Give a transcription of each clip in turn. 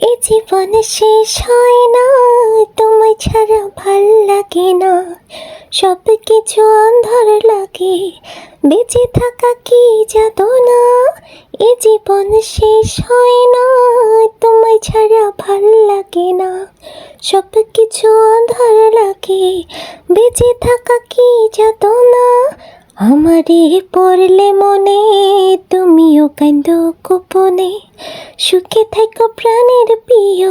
এ জীবন শেষ হয় না, তোমায় ছাড়া ভালো লাগে না। সব কিছু অন্ধর লাগে, বেঁচে থাকা কি যাদো না? এ জীবন শেষ হয় না, তোমায় ছাড়া ভালো লাগে না। সব কিছু অন্ধর লাগে, বেঁচে থাকা কি যাদো না? আমারে পড়লে মনে তুমিও কান্দ গোপনে। সুখে থাকো প্রাণের প্রিয়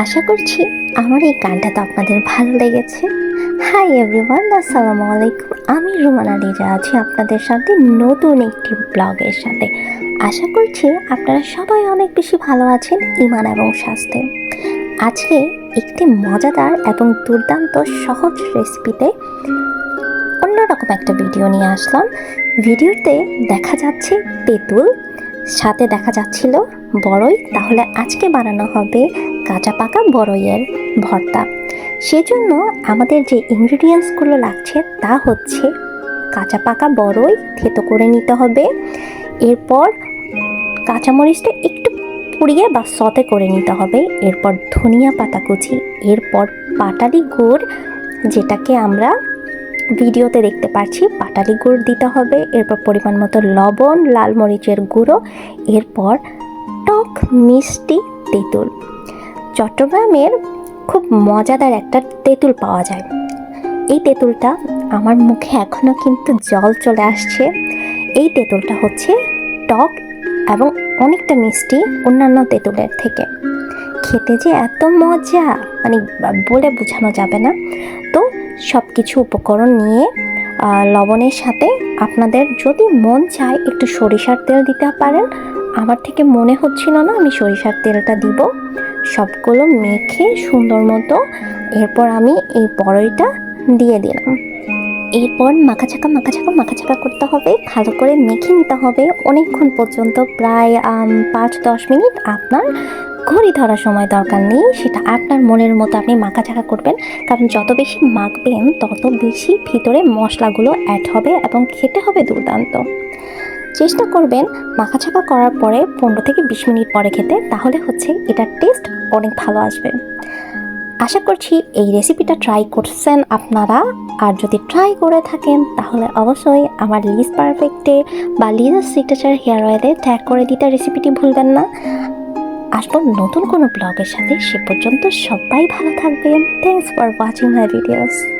আশা করছি আমার এই গানটা তো আপনাদের ভালো লেগেছে। হাই এভরিওয়ান আসসালামু আলাইকুম। আমি রুমানা লিজা আছি আপনাদের সাথে নতুন একটি ব্লগের সাথে। আশা করছি আপনারা সবাই অনেক বেশি ভালো আছেন ইমান এবং স্বাস্থ্যে। আজকে একটি মজাদার এবং দুর্দান্ত সহজ রেসিপিতে অন্যরকম একটা ভিডিও নিয়ে আসলাম। ভিডিওতে দেখা যাচ্ছে তেঁতুল, সাথে দেখা যাচ্ছিল বড়ই তাহলে আজকে বানানো হবে কাঁচা পাকা বড়ইয়ের ভর্তা। সেজন্য আমাদের যে ইনগ্রিডিয়েন্টসগুলো লাগছে তা হচ্ছে কাঁচা পাকা বড়ই থেতো করে নিতে হবে। এরপর কাঁচামরিচটা একটু পুড়িয়ে বা সতে করে নিতে হবে। এরপর ধনিয়া পাতা কুচি, এরপর পাটালি গুড়, যেটাকে আমরা ভিডিওতে দেখতে পাচ্ছি পাটালি গুড় দিতে হবে। এরপর পরিমাণ মতো লবণ, লাল মরিচের গুঁড়ো, এরপর টক মিষ্টি তেঁতুল। চট্টগ্রামের খুব মজাদার একটা তেঁতুল পাওয়া যায়। এই তেঁতুলটা আমার মুখে এখনও কিন্তু জল চলে আসছে। এই তেঁতুলটা হচ্ছে টক এবং অনেকটা মিষ্টি অন্যান্য তেঁতুলের থেকে। খেতে যে এত মজা মানে বলে বোঝানো যাবে না। তো সব কিছু উপকরণ নিয়ে লবণের সাথে আপনাদের যদি মন চায় একটু সরিষার তেল দিতে পারেন আমার থেকে মনে হচ্ছিল না আমি সরিষার তেলটা দিব। সবগুলো মেখে সুন্দর মতো এরপর আমি এই বড়ইটা দিয়ে দিলাম। এরপর মাখাচাকা মাখাচাকা মাখাচাকা করতে হবে। ভালো করে মেখে নিতে হবে। অনেকক্ষণ পর্যন্ত প্রায় পাঁচ, দশ মিনিট আপনার ঘড়ি ধরার সময় দরকার নেই। সেটা আপনার মনের মতো আপনি মাখাচাকা করবেন। কারণ যত বেশি মাখবেন, তত বেশি ভিতরে মশলাগুলো অ্যাড হবে এবং খেতে হবে দুর্দান্ত। চেষ্টা করবেন মাখা মাখাচাকা করার পরে পনেরো থেকে বিশ মিনিট পরে খেতে, তাহলে হচ্ছে এটার টেস্ট অনেক ভালো আসবে। আশা করছি এই রেসিপিটা ট্রাই করছেন আপনারা। আর যদি ট্রাই করে থাকেন, তাহলে অবশ্যই আমার লিজ পারফেক্টে বা লিজার সিগনেচার হেয়ার অয়েলে ট্যাগ করে দিতে রেসিপিটি ভুলবেন না। আসব নতুন কোনো ব্লগের সাথে। সে পর্যন্ত সবাই ভালো থাকবেন। Thanks for watching my videos